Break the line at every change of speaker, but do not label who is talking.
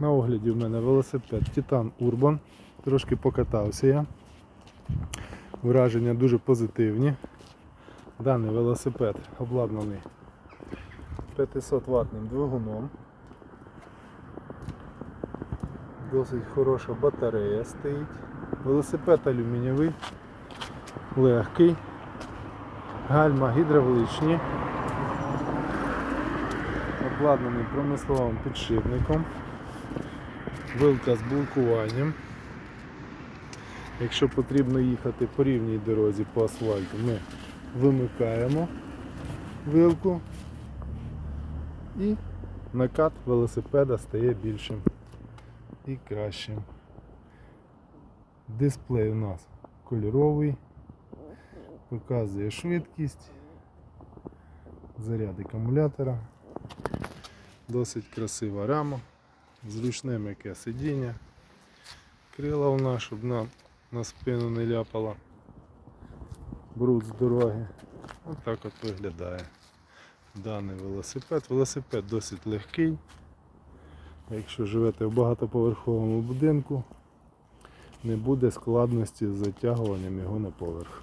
На огляді в мене велосипед Titan Urban. Трошки покатався я. Враження дуже позитивні. Даний велосипед обладнаний 500 ватним двигуном. Досить хороша батарея стоїть. Велосипед алюмінієвий, легкий, гальма гідравличні, обладнаний промисловим підшипником, вилка з блокуванням. Якщо потрібно їхати по рівній дорозі по асфальту, ми вимикаємо вилку і накат велосипеда стає більшим і кращим. Дисплей у нас кольоровий, показує швидкість, заряд акумулятора, досить красива рама, зручне м'яке сидіння, крила нас, щоб нам на спину не ляпала бруд з дороги. Ось так от виглядає даний велосипед. Велосипед досить легкий. Якщо живете в багатоповерховому будинку, не буде складності з затягуванням його на поверх.